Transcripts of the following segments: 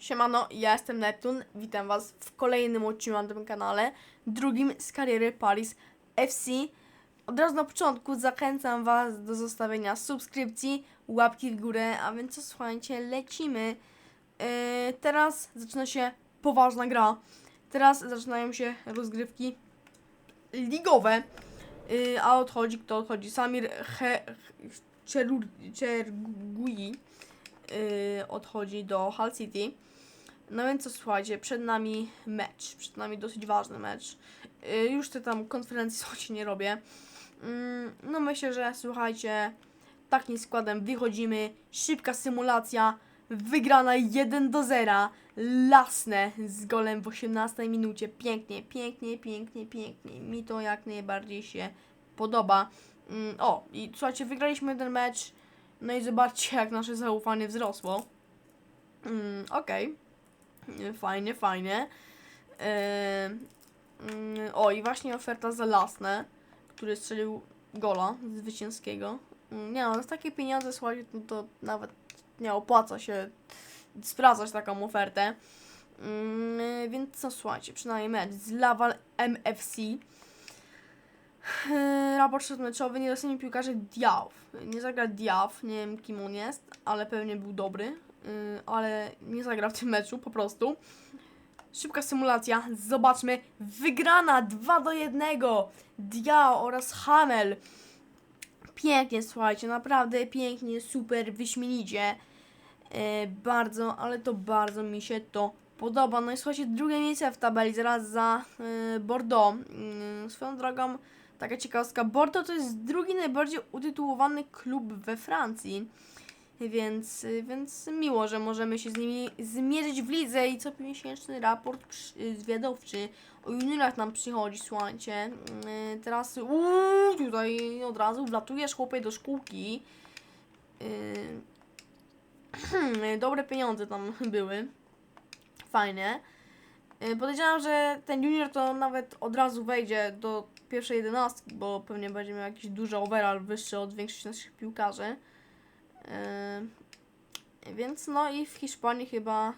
Siemano, ja jestem Neptun, witam was w kolejnym odcinku na tym kanale, drugim z kariery Paris FC. Od razu na początku zachęcam was do zostawienia subskrypcji, łapki w górę, a więc co, słuchajcie, lecimy. Yy, teraz zaczyna się poważna gra. Teraz zaczynają się rozgrywki ligowe. Yy, a odchodzi kto odchodzi? Samir He... Yy, odchodzi do Hull City. No więc co słuchajcie, przed nami mecz, przed nami dosyć ważny mecz. Yy, już te tam konferencji słuchajcie nie robię. Mm, no myślę, że słuchajcie, takim składem wychodzimy, szybka symulacja, wygrana 1 do 0, lasne z golem w 18 minucie, pięknie, pięknie, pięknie, pięknie, mi to jak najbardziej się podoba. Mm, o, i słuchajcie, wygraliśmy ten mecz, no i zobaczcie jak nasze zaufanie wzrosło. Mm, Okej. Y, Fajnie, fajnie. Yy, mm, o, i właśnie oferta za Lasne, który strzelił gola zwycięskiego. Mm, Nie no, za takie pieniądze, słuchajcie, no to nawet nie opłaca się sprawdzać taką ofertę. Mm, Więc co, słuchajcie, przynajmniej mecz z Laval MFC. Yy, Raport przedmeczowy, niedocenni piłkarze Diaw. Nie zagra Diaw, nie wiem kim on jest, ale pewnie był dobry. Yy, ale nie zagra w tym meczu, po prostu. Szybka symulacja, zobaczmy. Wygrana 2 do 1. Diaw oraz Hamel. Pięknie, słuchajcie, naprawdę pięknie, super, wyśmienicie. Yy, bardzo, ale to bardzo mi się to podoba. No i słuchajcie, drugie miejsce w tabeli, zaraz za yy, Bordeaux. Yy, swoją drogą, taka ciekawostka, Bordeaux to jest drugi najbardziej utytułowany klub we Francji. Więc, y, więc miło, że możemy się z nimi zmierzyć w lidze i co miesięczny raport przy- zwiadowczy o juniorach nam przychodzi, słuchajcie. Yy, teraz uuu, tutaj od razu wlatujesz chłopie do szkółki. Dobre pieniądze tam były. Fajnie. Yy, Podejrzewam, że ten junior to nawet od razu wejdzie do pierwszej jedenastki, bo pewnie będzie miał jakiś duży overall wyższy od większości naszych piłkarzy. Yy, więc no i w Hiszpanii chyba.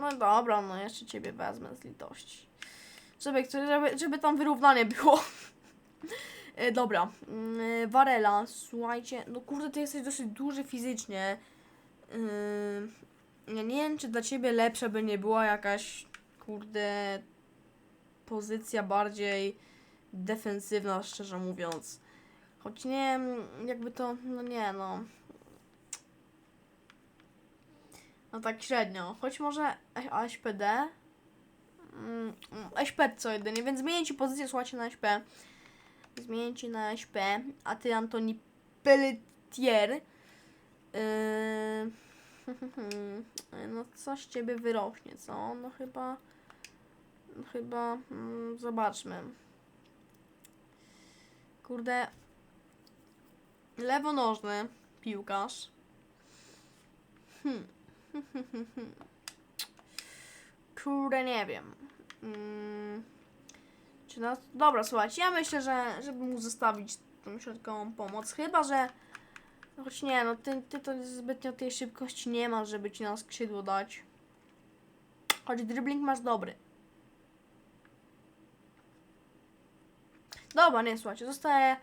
No dobra, no jeszcze ciebie wezmę z litości. Żeby, żeby, żeby tam wyrównanie było. Yy, dobra, yy, Varela, słuchajcie, no kurde, ty jesteś dosyć duży fizycznie. Ja nie wiem, czy dla ciebie lepsza by nie była jakaś, kurde, pozycja bardziej defensywna, szczerze mówiąc. Choć nie wiem, jakby to, no nie no. No tak średnio. Choć może ASPD. Mm, SP co jedynie, więc zmienię ci pozycję, słuchajcie, na SP. Zmienię ci na SP, a ty Antoni Pelletier. Yy... No coś z ciebie wyrośnie, co? No chyba... Chyba... Mm, zobaczmy. Kurde, lewonożny piłkarz. Hmm. Kurde, nie wiem. Mm. Czy nas... Dobra, słuchajcie, ja myślę, że żeby mu zostawić tą środkową pomoc, chyba, że choć nie, no ty, ty to zbytnio tej szybkości nie masz, żeby ci na skrzydło dać. Choć dribbling masz dobry. Dobra, nie, słuchajcie, zostaje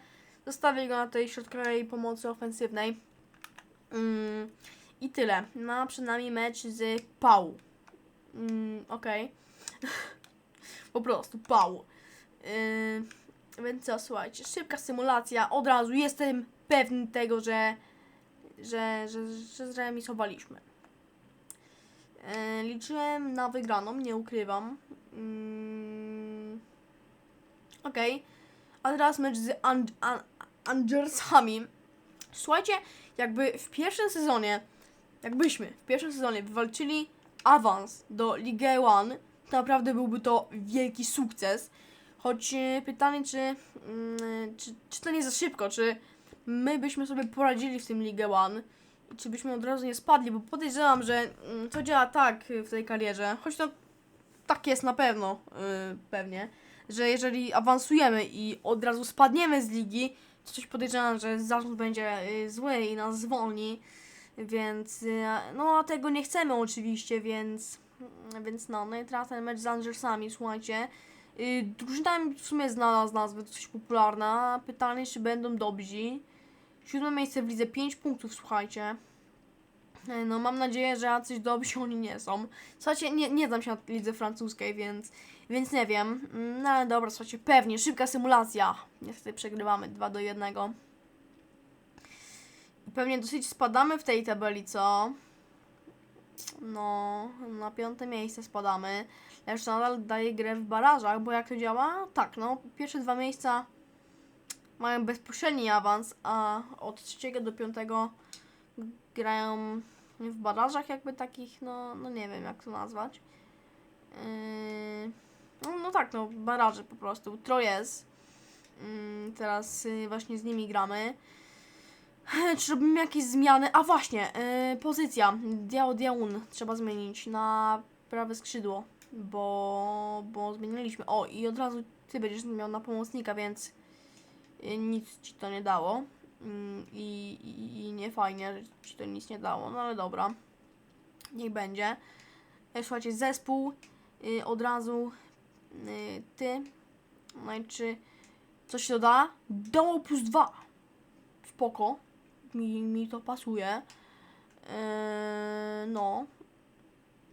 Zostawię go na tej środkowej pomocy ofensywnej. Mm, I tyle. Ma przed nami mecz z Pau. Mm, Okej. po prostu Pau. Yy, więc co, słuchajcie, szybka symulacja. Od razu jestem pewny tego, że że, że, że zremisowaliśmy. Yy, liczyłem na wygraną, nie ukrywam. Yy, Okej. A teraz mecz z An- An- Angersami. Słuchajcie, jakby w pierwszym sezonie, jakbyśmy w pierwszym sezonie wywalczyli awans do Ligue 1, to naprawdę byłby to wielki sukces. Choć e, pytanie, czy, mm, czy, czy to nie za szybko, czy my byśmy sobie poradzili w tym Ligue 1 i czy byśmy od razu nie spadli, bo podejrzewam, że mm, to działa tak w tej karierze, choć to tak jest na pewno, yy, pewnie, że jeżeli awansujemy i od razu spadniemy z ligi, coś podejrzewam, że zarząd będzie y, zły i nas zwolni. Więc, e, no tego nie chcemy oczywiście, więc, więc no, no i teraz ten mecz z Angersami, słuchajcie. Y, Drużyna w sumie znana z nazwy, dosyć popularna. Pytanie, czy będą dobrzy. Siódme miejsce w lidze, 5 punktów, słuchajcie. E, No, mam nadzieję, że jacyś dobrzy oni nie są. Słuchajcie, nie, nie znam się na lidze francuskiej, więc, więc nie wiem. Mm, No ale dobra, słuchajcie, pewnie, szybka symulacja. Niestety przegrywamy 2 do 1. I Pewnie dosyć spadamy w tej tabeli, co? No, na piąte miejsce spadamy. Lecz nadal daje grę w barażach, bo jak to działa? Tak, no, pierwsze dwa miejsca mają bezpośredni awans, a od trzeciego do piątego grają w barażach jakby takich, no, no nie wiem jak to nazwać. Yy, no, no tak, no, baraże po prostu. Trojes. Yy, teraz yy, właśnie z nimi gramy. Czy robimy jakieś zmiany? A właśnie, yy, pozycja. Diao Diaun trzeba zmienić na prawe skrzydło, bo, bo zmieniliśmy. O, i od razu ty będziesz miał na pomocnika, więc yy, nic ci to nie dało. Mm, I, i, I nie fajnie, że ci to nic nie dało, no ale dobra. Niech będzie. E, Słuchajcie, zespół yy, od razu yy, ty. No i czy coś się doda? Dało plus dwa. Spoko. Mi, mi to pasuje. Yy, no.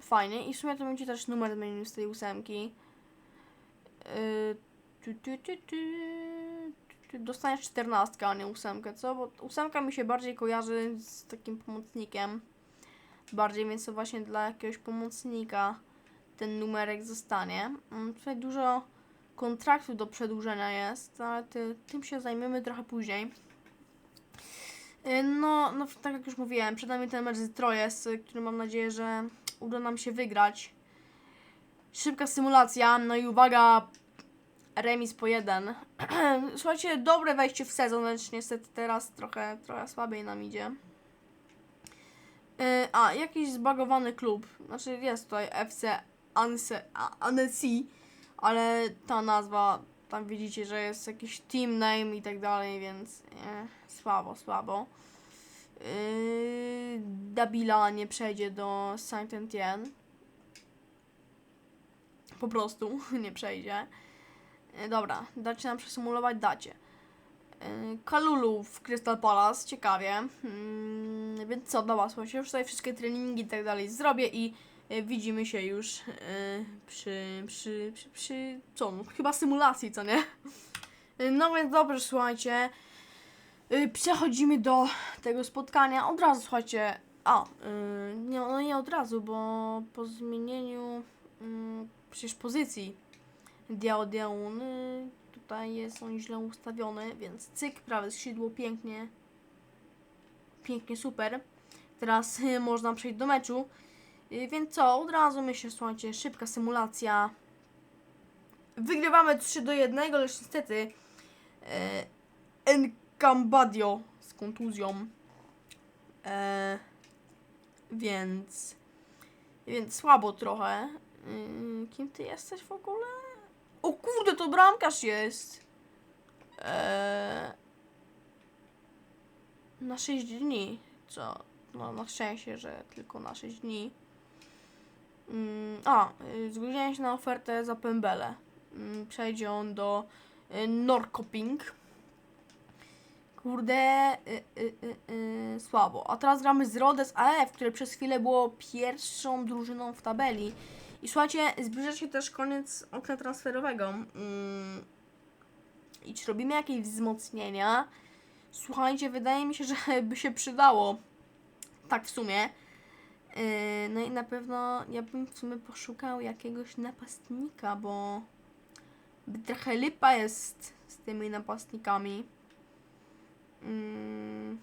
Fajnie. I w sumie to będzie też numer zmienił z tej ósemki. Yy, tu, tu, tu, tu, dostaniesz czternastkę, a nie ósemkę, co? Bo ósemka mi się bardziej kojarzy z takim pomocnikiem. Bardziej, więc to właśnie dla jakiegoś pomocnika ten numerek zostanie. Mm, Tutaj dużo kontraktów do przedłużenia jest, ale ty, tym się zajmiemy trochę później. Yy, No, no, tak jak już mówiłem, przed nami ten mecz z Trojes, y, który mam nadzieję, że uda nam się wygrać. Szybka symulacja, no i uwaga, remis po jeden. Słuchajcie, dobre wejście w sezon, lecz niestety teraz trochę, trochę słabiej nam idzie. Yy, a, jakiś zbagowany klub, znaczy jest tutaj FC Anse, Annecy, ale ta nazwa, tam widzicie, że jest jakiś team name i tak dalej, więc e, słabo, słabo. Yy, Dabila nie przejdzie do Saint-Étienne. Po prostu nie przejdzie. Yy, dobra, dacie nam przesymulować, dacie. Yy, Kalulu w Crystal Palace, ciekawie. Yy, więc co, dobra, słuchajcie, już tutaj wszystkie treningi i tak dalej zrobię i yy, widzimy się już przy, przy, przy, przy, co, no, chyba symulacji, co nie? No więc dobrze, słuchajcie. Przechodzimy do tego spotkania. Od razu, słuchajcie. A, nie, no nie od razu, bo po zmienieniu yy, przecież pozycji Diao Diaun yy, tutaj jest on źle ustawiony, więc cyk, prawe skrzydło, pięknie. Pięknie, super. Teraz yy, można przejść do meczu. Yy, więc co, od razu myślę, słuchajcie, szybka symulacja. Wygrywamy 3 do 1, lecz niestety yy, Encambadio z kontuzją. E, więc. Więc słabo trochę. Kim ty jesteś w ogóle? O kurde, to bramkarz jest! E, na 6 dni. Co? No, na szczęście, że tylko na 6 dni. Mm, a, y, zgodziłem się na ofertę za Pembele. Mm, przejdzie on do y, Norrköping. Kurde, y, y, y, y, słabo. A teraz gramy z Rhodes AF, które przez chwilę było pierwszą drużyną w tabeli. I słuchajcie, zbliża się też koniec okna transferowego. Mm. I czy robimy jakieś wzmocnienia? Słuchajcie, wydaje mi się, że by się przydało. Tak w sumie. Yy, no i na pewno ja bym w sumie poszukał jakiegoś napastnika, bo trochę lipa jest z tymi napastnikami. Mm. Yy,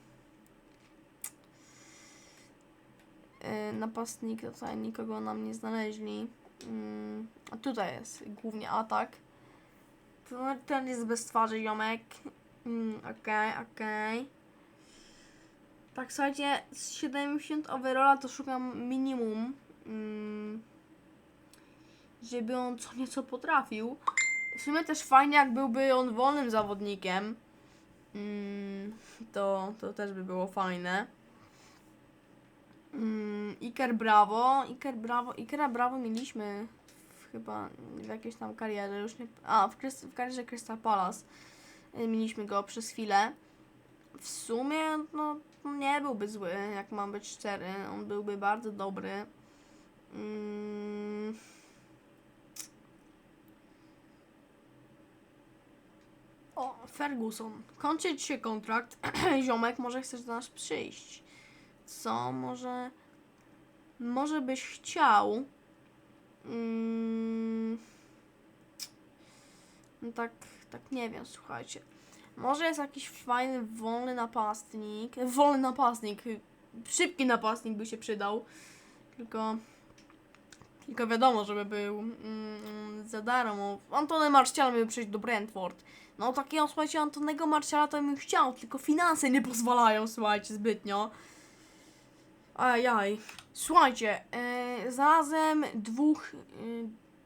napastnik, tutaj nikogo nam nie znaleźli. Mm. A tutaj jest głównie atak. To- Ten jest bez twarzy, ziomek. Mm, Okej, okej. Tak, słuchajcie, z 70 overalla to szukam minimum. Mm, żeby on co nieco potrafił. W sumie też fajnie, jak byłby on wolnym zawodnikiem. To, to też by było fajne. Mm, Iker Bravo, Iker Bravo, Ikera Bravo mieliśmy w, chyba w jakiejś tam karierze, już nie, a w, w karierze Crystal Palace y, mieliśmy go przez chwilę. W sumie, no, nie byłby zły, jak mam być szczery, on byłby bardzo dobry. Mm. O, Ferguson. Kończyć się kontrakt. Ziomek, może chcesz do nas przyjść. Co? Może... Może byś chciał... Mm, no tak, tak nie wiem, słuchajcie. Może jest jakiś fajny, wolny napastnik. Wolny napastnik. Szybki napastnik by się przydał. Tylko... Tylko wiadomo, żeby był mm, za darmo. Antony Martial miał przyjść do Brentford. No takiego, słuchajcie, Antonego Marciala to bym chciał, tylko finanse nie pozwalają, słuchajcie, zbytnio. Ajaj. Słuchajcie, yy, znalazłem dwóch,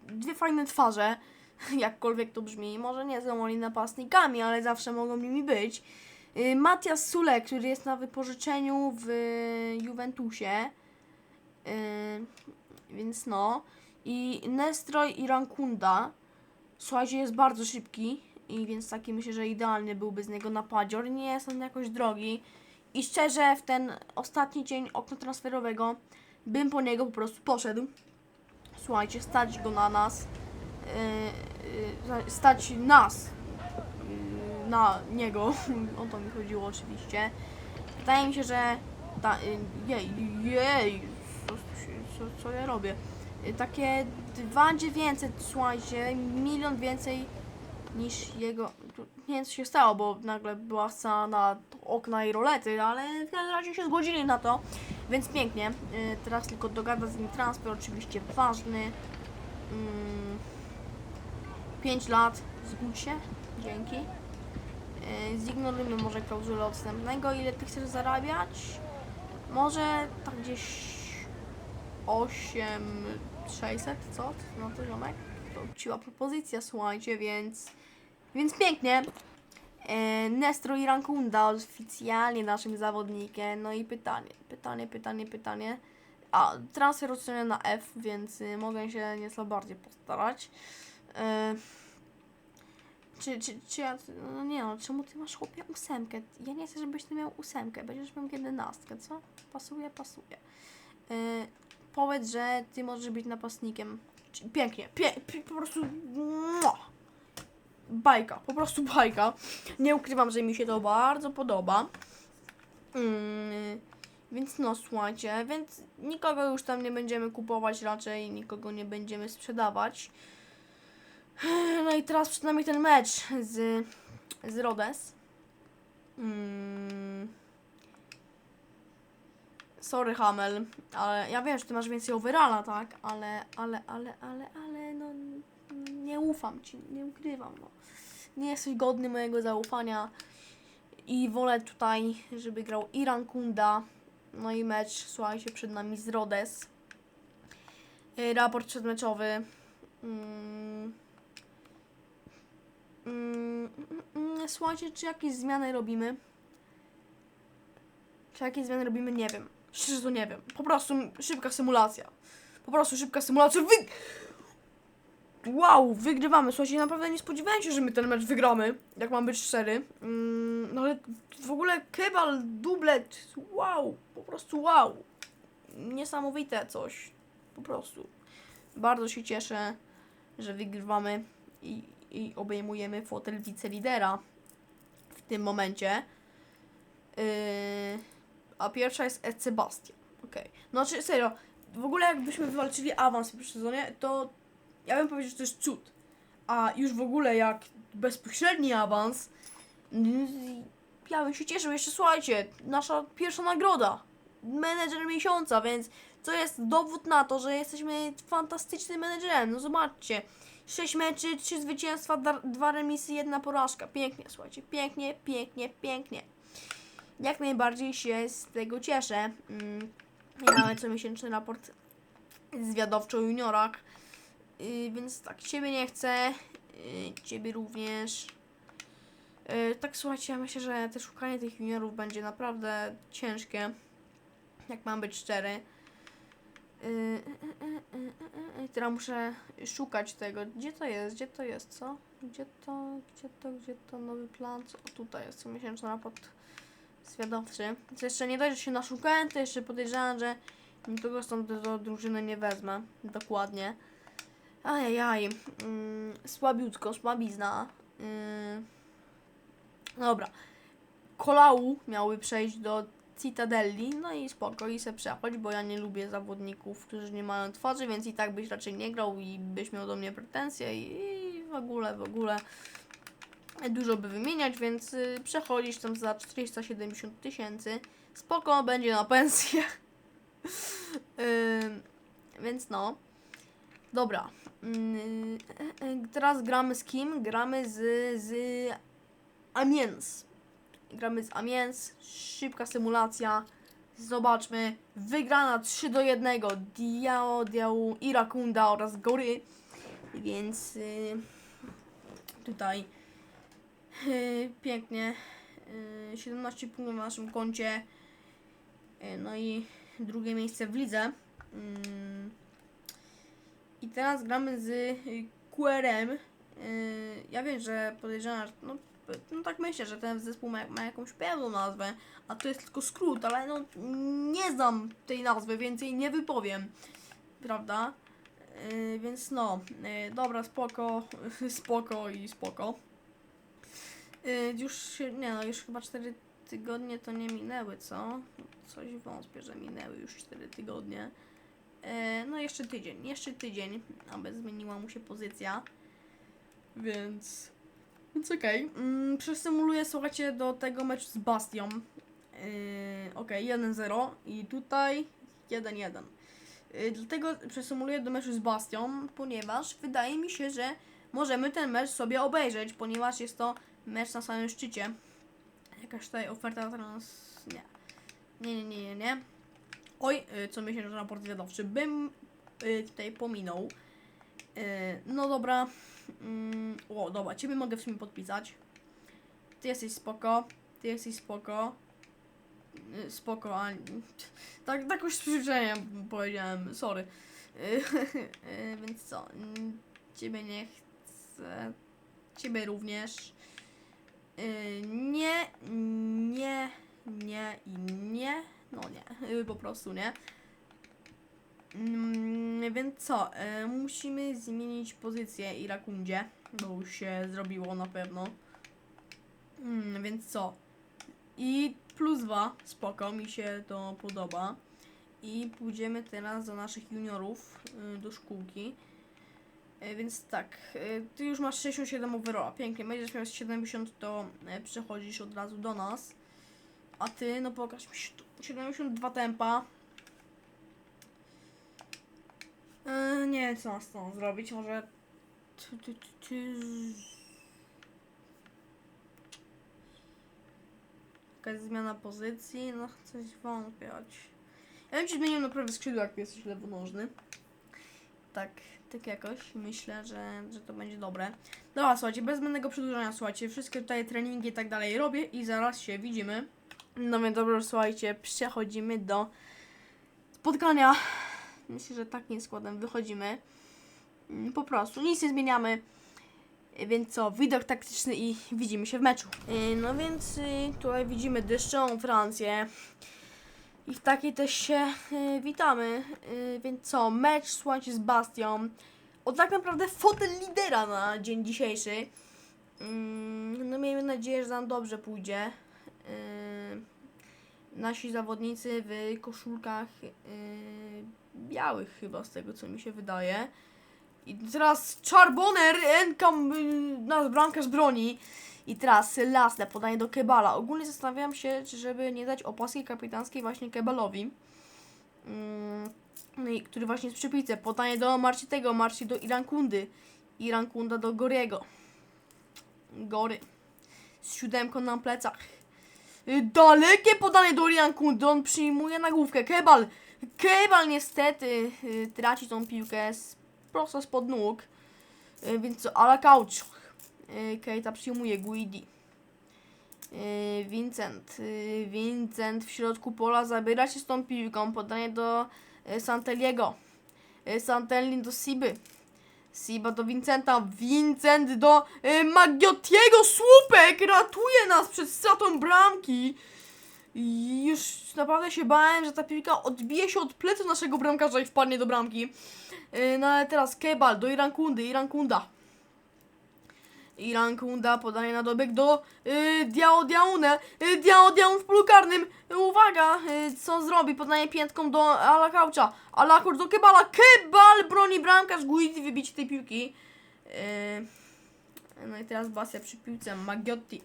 yy, dwie fajne twarze, jakkolwiek to brzmi. Może nie są oni napastnikami, ale zawsze mogą nimi być. Yy, Matias Sule, który jest na wypożyczeniu w Juventusie. Yy, więc no. I Nestroj Irankunda. Słuchajcie, jest bardzo szybki. I więc taki myślę, że idealny byłby z niego napadzior. Nie jest on jakoś drogi. I szczerze, w ten ostatni dzień okna transferowego bym po niego po prostu poszedł. Słuchajcie, stać go na nas. Yy, yy, stać nas. Yy, na niego. o to mi chodziło oczywiście. Wydaje mi się, że ta, yy, jej, jej, co, co, co ja robię? Takie 2900, słuchajcie, milion więcej niż jego. Nie wiem co się stało, bo nagle była scena na okna i rolety, ale w każdym razie się zgodzili na to, więc pięknie. Yy, teraz tylko dogada z nim transfer, oczywiście ważny. 5 lat, zgódź się, dzięki. Yy, zignorujmy może klauzulę odstępnego, ile ty chcesz zarabiać? Może tak gdzieś 8600, co? No to ziomek? To uczciła propozycja, słuchajcie, więc... Więc pięknie. E, Nestro i Rankunda oficjalnie naszym zawodnikiem. No i pytanie, pytanie, pytanie, pytanie. A, transfer oceniony na F, więc y, mogę się nieco bardziej postarać. E, czy, czy, czy ja, no nie no, czemu ty masz chłopie ósemkę? Ja nie chcę, żebyś ty miał ósemkę, będziesz miał jedenastkę, co? Pasuje, pasuje. E, powiedz, że ty możesz być napastnikiem. Pięknie, pie, po prostu mua. Bajka, po prostu bajka. Nie ukrywam, że mi się to bardzo podoba. Mm, więc no, słuchajcie, więc nikogo już tam nie będziemy kupować raczej, nikogo nie będziemy sprzedawać. No i teraz przed nami ten mecz z, z Rodes. Mm. Sorry Hamel, ale ja wiem, że ty masz więcej overalla, tak? Ale, ale, ale, ale, ale, no nie ufam ci, nie ukrywam, no. Nie jesteś godny mojego zaufania i wolę tutaj, żeby grał Iran Kunda. No i mecz, słuchajcie, przed nami z Rodes. Y, Raport przedmeczowy. Mm. Mm, mm, mm, Słuchajcie, czy jakieś zmiany robimy? Czy jakieś zmiany robimy? Nie wiem. Szczerze to nie wiem. Po prostu szybka symulacja. Po prostu szybka symulacja. Wy... Wow, wygrywamy. Słuchajcie, naprawdę nie spodziewałem się, że my ten mecz wygramy. Jak mam być szczery. Mm, no ale w ogóle kebal, dublet. Wow, po prostu wow. Niesamowite coś. Po prostu. Bardzo się cieszę, że wygrywamy i, i obejmujemy fotel wicelidera w tym momencie. Yy, a pierwsza jest Ed Sebastian. Okej. No czy serio, w ogóle jakbyśmy wywalczyli awans w sezonie, to ja bym powiedział, że to jest cud. A już w ogóle jak bezpośredni awans, mm, ja bym się cieszył. Jeszcze słuchajcie, nasza pierwsza nagroda. Menedżer miesiąca, więc to jest dowód na to, że jesteśmy fantastycznym menedżerem. No zobaczcie. 6 meczy, 3 zwycięstwa, 2 remisy, jedna porażka. Pięknie, słuchajcie. Pięknie, pięknie, pięknie. Jak najbardziej się z tego cieszę. Mm, mamy comiesięczny raport zwiadowczy o juniorach. Yy, więc tak, ciebie nie chcę. Yy, ciebie również. Yy, tak słuchajcie, ja myślę, że te szukanie tych juniorów będzie naprawdę ciężkie. Jak mam być szczery. Teraz muszę szukać tego. Gdzie to jest? Gdzie to jest? Co? Gdzie to? Gdzie to? Gdzie to? Nowy plan? Co? O, tutaj jest comiesięczny raport zwiadowczy. To jeszcze nie dość, że się naszukałem, to jeszcze podejrzewam, że nikogo stąd do drużyny nie wezmę. Dokładnie. Ajajaj. Mm, słabiutko, słabizna. Yy. Dobra. Kolału miałby przejść do Citadelli, no i spoko, i se przechodź, bo ja nie lubię zawodników, którzy nie mają twarzy, więc i tak byś raczej nie grał i byś miał do mnie pretensje i, w ogóle, w ogóle dużo by wymieniać, więc y, przechodzisz tam za 470 tysięcy, spoko, będzie na pensję. Więc no. Dobra. Ym, e, e, teraz gramy z kim? Gramy z, z Amiens. Gramy z Amiens. Szybka symulacja. Zobaczmy. Wygrana 3 do 1. Diao, Diao, Irakunda oraz Gory. Więc y, tutaj y, pięknie. Y, 17 punktów na naszym koncie. Y, no i drugie miejsce w lidze. I teraz gramy z y, QRM. Y, Ja wiem, że podejrzewam, no, no tak myślę, że ten zespół ma, ma jakąś pełną nazwę, a to jest tylko skrót, ale no nie znam tej nazwy, więc jej nie wypowiem, prawda? Yy, więc no, dobra, spoko, spoko i spoko. Już nie no, już chyba 4 tygodnie to nie minęły, co? Coś wątpię, że minęły już 4 tygodnie. Yy, no jeszcze tydzień, jeszcze tydzień, aby zmieniła mu się pozycja. Więc... Więc okej. Mm, przesymuluję, słuchajcie, do tego meczu z Bastią. Yy, okej, 1-0 i tutaj 1-1. Yy, dlatego przesymuluję do meczu z Bastią, ponieważ wydaje mi się, że możemy ten mecz sobie obejrzeć, ponieważ jest to mecz na samym szczycie. Jakaś tutaj oferta trans... Nie. Nie, nie, nie, nie, nie. Oj, yy, co miesięczny raport zwiadowczy bym yy, tutaj pominął. Yy, no dobra. Mm, o, dobra, ciebie mogę w sumie podpisać. Ty jesteś spoko. Ty jesteś spoko. Y, Spoko, a... Tak, tak już z przyzwyczajeniem powiedziałem, sorry. Y, y, Więc co? Ciebie nie chcę. Ciebie również. Y, Nie, nie, nie i nie. No nie, po prostu nie. Mm, więc co? E, musimy zmienić pozycję Irakundzie, bo już się zrobiło na pewno. Mm, więc co? I plus dwa, spoko, mi się to podoba. I pójdziemy teraz do naszych juniorów, y, do szkółki. E, więc tak, y, ty już masz 67 overalla, pięknie, będziesz miał 70, to e, przechodzisz od razu do nas. A ty, no pokaż mi się tu, 72 tempa. E, nie wiem, co mam z tą zrobić. Może. Jakaś zmiana pozycji. No, coś wątpiać. Ja bym ci zmienił na prawy skrzydło, jak jesteś lewonożny. Tak, tak jakoś. Myślę, że, że to będzie dobre. Dobra, słuchajcie, bez zbędnego przedłużania, słuchajcie, wszystkie tutaj treningi i tak dalej robię i zaraz się widzimy. No więc dobrze, słuchajcie, przechodzimy do spotkania Myślę, że takim składem wychodzimy. Mm, Po prostu nic nie zmieniamy. Więc co, widok taktyczny i widzimy się w meczu. Y, No więc y, tutaj widzimy deszczową Francję. I w takiej też się y, witamy. Więc co, mecz słuchajcie z Bastią. O tak naprawdę fotel lidera na dzień dzisiejszy. Mm, No miejmy nadzieję, że nam dobrze pójdzie. Nasi zawodnicy w koszulkach y, białych chyba, z tego co mi się wydaje. I teraz Charboner, Enkam, y, nasz bramkarz broni. I teraz Lasle, podanie do Kebala. Ogólnie zastanawiam się, czy żeby nie dać opaski kapitańskiej właśnie Kebalowi. I który właśnie jest przy. Podanie do Marcitego, Marci do Irankundy. Irankunda do Goriego. Gory. Z siódemką na plecach. Y, Dalekie podanie do Irankунdy. On przyjmuje na główkę. Kebal. Kebal niestety y, traci tą piłkę z, prosto spod nóg. Y, więc co, ala kaucz. Keita przyjmuje Guidi. Vincent. Vincent w środku pola zabiera się z tą piłką. Podanie do Santeliego. Santelli do Siby. Siba do Vincenta. Vincent do yy, Maggiotiego. Słupek ratuje nas przed stratą bramki. I już naprawdę się bałem, że ta piłka odbije się od pleców naszego bramkarza i wpadnie do bramki. Yy, no ale teraz Kebal do Irankundy. Irankunda. Irankunda podanie na dobieg do yy, Diao Diaune. Yy, Diao Diaun w polu karnym. Uwaga, yy, co zrobi? Podanie piętką do Alakaucza. Alakaucz do Kebala. Kebal broni bramkarz. Guidi wybicie tej piłki. Yy, no i teraz Basia przy piłce. Maggiotti.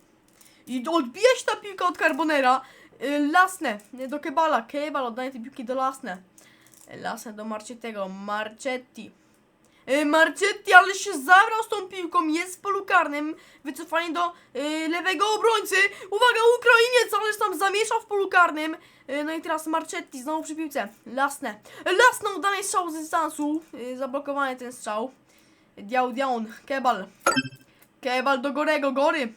I odbija się ta piłka od Carbonera. Yy, Lasne do Kebala. Kebal oddaje tej piłki do Lasne. Lasne do Marcetego. Marcetti. Yy, Marcetti, ale się zabrał z tą piłką. Jest w polu karnym. Wycofanie do yy, lewego obrońcy. Uwaga, Ukrainiec, ależ tam zamieszał w polu karnym. Yy, no i teraz Marcetti znowu przy piłce. Lasne. Lasne udany strzał z dystansu. Zablokowany ten strzał. Diał, diaun. Kebal. Kebal do Gorego. Gory.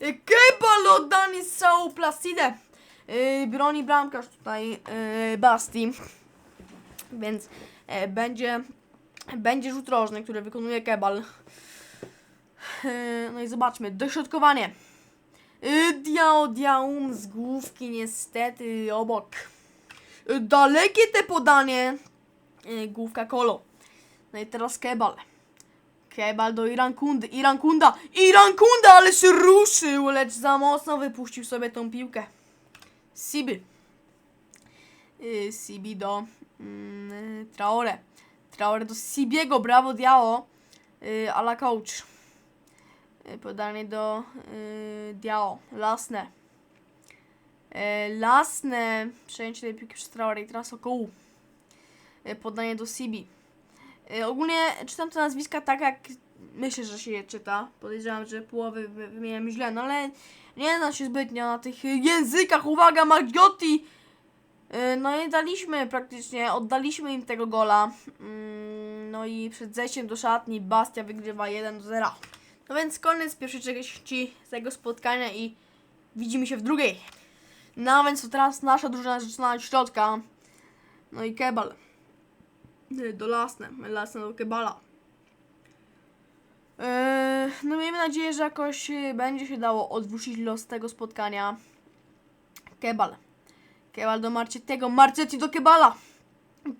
Yy, Kebal oddany strzał Placide. Broni bramkarz tutaj Basti. Więc e, będzie, będzie rzut rożny, który wykonuje Kebal. E, no i zobaczmy. Dośrodkowanie. E, Diao Diaum z główki niestety obok. E, dalekie te podanie. Główka Kolo. No i teraz Kebal. Kebal do Irankundy. Irankunda. Irankunda, ale się ruszył, lecz za mocno wypuścił sobie tą piłkę. Siby. Y, Sibi do mm, Traore. Traore do Sibiego, brawo Diao. Y, ala coach. Y, podanie do y, Diao. Lasne. Y, Lasne. Przejęcie tej piłki przez Traore i teraz około. Y, podanie do Sibi. Y, ogólnie czytam te nazwiska tak jak myślę, że się je czyta. Podejrzewam, że połowy wy- wymieniam źle, no ale nie znam się zbytnio na tych językach. Uwaga, Maggiotti! Yy, No i daliśmy praktycznie, oddaliśmy im tego gola. Mm, No i przed zejściem do szatni Bastia wygrywa 1 do 0. No więc koniec pierwszej części tego spotkania i widzimy się w drugiej. No więc to teraz nasza drużyna zaczyna od środka. No i Kebal. Yy, Do Lasne. Lasne do Kebala. Yy, No miejmy nadzieję, że jakoś będzie się dało odwrócić los tego spotkania. Kebal. Kebal do Marcettiego, Marcetti do Kebala.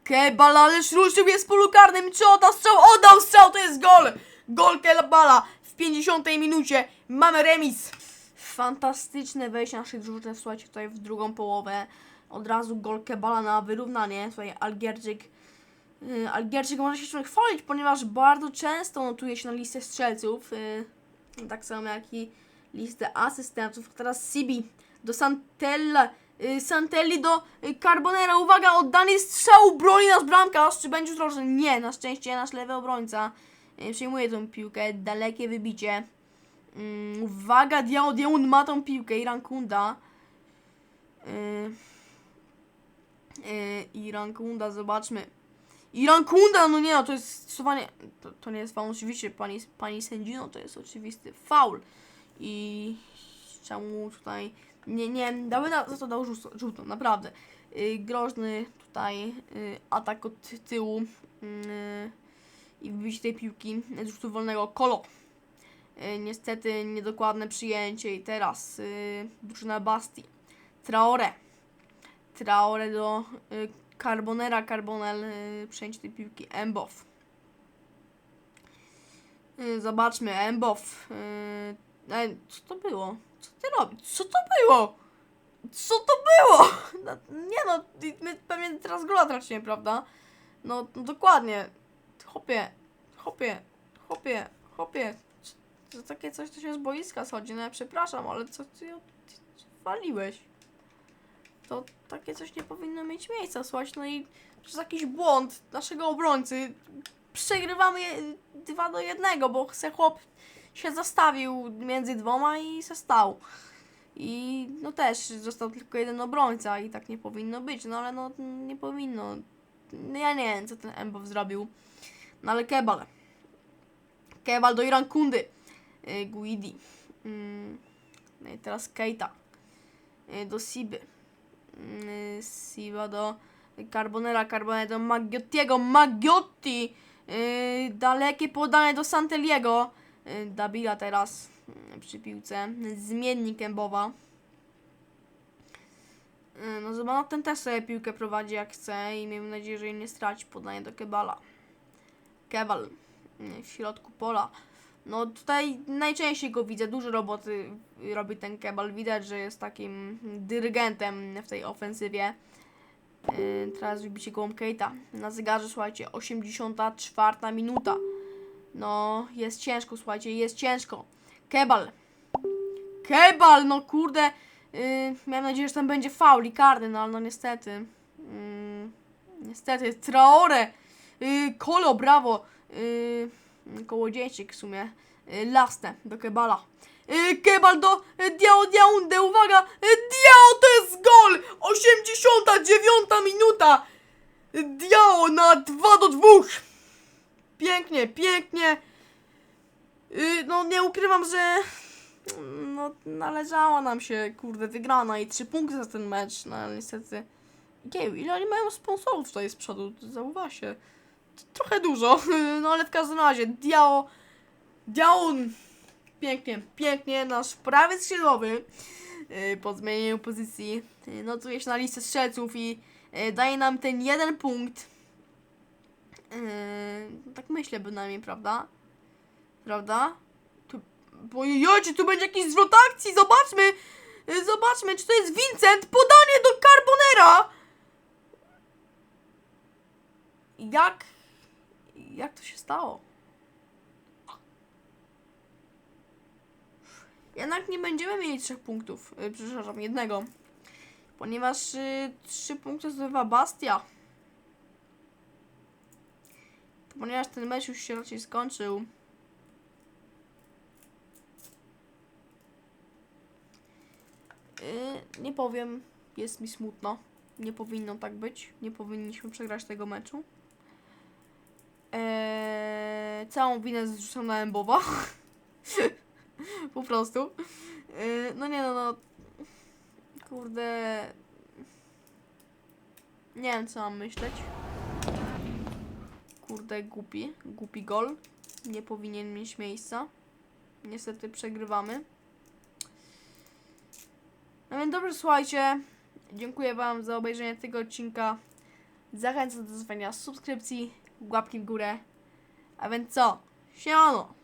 Kebal, ależ ruszył jest w polu karnym. Oddał strzał? Oddał strzał, to jest gol! Gol Kebala w 50 minucie. Mamy remis. Fantastyczne wejście naszej drużyny, słuchajcie, tutaj w drugą połowę. Od razu gol Kebala na wyrównanie. Tutaj Algierczyk. Yy, Algierczyk może się chwalić, ponieważ bardzo często notuje się na listę strzelców. Yy, tak samo jak i listę asystentów. Teraz Sibi do Santella. Y, Santelli do y, Carbonera. Uwaga, oddany strzał, broni nas bramkarz. Czy będzie drożny? Nie, na szczęście nasz lewy obrońca y, przyjmuje tą piłkę. Dalekie wybicie. Mm, uwaga, Diaun ma tą piłkę. Irankunda. Y, y, Irankunda, zobaczmy. Irankunda, no nie, no to jest stosowanie. To, to nie jest faul, oczywiście, pani, pani sędzino, to jest oczywisty faul. I czemu tutaj nie, nie, dały na, za to dał żółtą, naprawdę. Yy, groźny tutaj yy, atak od tyłu yy, i wybicie tej piłki z rzutu wolnego kolo. Yy, niestety niedokładne przyjęcie i teraz yy, drużyna Basti. Traore. Traore do yy, Carbonera, Carbonel yy, przejęcie tej piłki. Embow. Yy, zobaczmy, Embow. Yy, e, co to było? Co ty robisz? Co to było? Co to było? No, nie no, my pewnie teraz gola tracimy, prawda? No, no dokładnie. Hopie, hopie, hopie, hopie. To takie coś, to się z boiska schodzi. No ja przepraszam, ale co ty, ty, waliłeś? To takie coś nie powinno mieć miejsca, słuchać. No i jest jakiś błąd naszego obrońcy. Przegrywamy 2 do 1, bo chce chłop się zastawił między dwoma i se stał. I no też został tylko jeden obrońca i tak nie powinno być, no ale no nie powinno. No, ja nie wiem, co ten Embow zrobił. No ale Kebal. Kebal do Irankundy. Yy, Guidi. Mm, No i teraz Keita. Y, Do Siby. Y, Siba do Carbonera, Carbonera do Maggiottiego, Maggiotti! Y, Dalekie podanie do Santeliego. Y, Dabila teraz y, przy piłce. Zmiennik Kębowa. Y, No zobacz, ten też sobie piłkę prowadzi jak chce i miejmy nadzieję, że jej nie straci podanie do Kebala. Kebal w środku pola. No tutaj najczęściej go widzę, dużo roboty robi ten Kebal. Widać, że jest takim dyrygentem w tej ofensywie. Teraz wybicie gołą Keita. Na zegarze, słuchajcie, 84 minuta. No, jest ciężko, słuchajcie, jest ciężko. Kebal. Kebal, no kurde. Yy, miałem nadzieję, że tam będzie faul i karny, no ale no niestety. Yy, niestety, Traore. Yy, Kolo, brawo. Yy, kołodziejczyk w sumie. Yy, Lastę do Kebala. Yy, Kebal do yy, Diao Diaunde, uwaga! Yy, Diao to jest gol! 89 minuta! Diao na 2 do 2! Pięknie, pięknie! Yy, no nie ukrywam, że no należała nam się, kurde, wygrana i 3 punkty za ten mecz, no ale niestety... Jej, ile oni mają sponsorów tutaj z przodu, zauważcie. Trochę dużo, no ale w każdym razie, Diao... Diao... Pięknie, pięknie, nasz prawy skrzydłowy yy, po zmienieniu pozycji yy, notuje się na listę strzelców i yy, daje nam ten jeden punkt. Yy, tak myślę bynajmniej, prawda? Prawda? Tu, bo jocie, tu będzie jakiś zwrot akcji, zobaczmy! Yy, zobaczmy, czy to jest Vincent, podanie do Carbonera! Jak... Jak to się stało? Jednak nie będziemy mieli trzech punktów. Yy, przepraszam, jednego. Ponieważ y, trzy punkty zdobywa Bastia. Ponieważ ten mecz już się raczej skończył. Yy, nie powiem, jest mi smutno. Nie powinno tak być. Nie powinniśmy przegrać tego meczu. Eee, całą winę zrzucam na Embowa. po prostu. Yy, no nie no, no. Kurde. Nie wiem co mam myśleć. Kurde, głupi. Głupi gol. Nie powinien mieć miejsca. Niestety przegrywamy. No więc dobrze, słuchajcie. Dziękuję Wam za obejrzenie tego odcinka. Zachęcam do zostawienia subskrypcji, łapki w górę. A więc co? Siemano!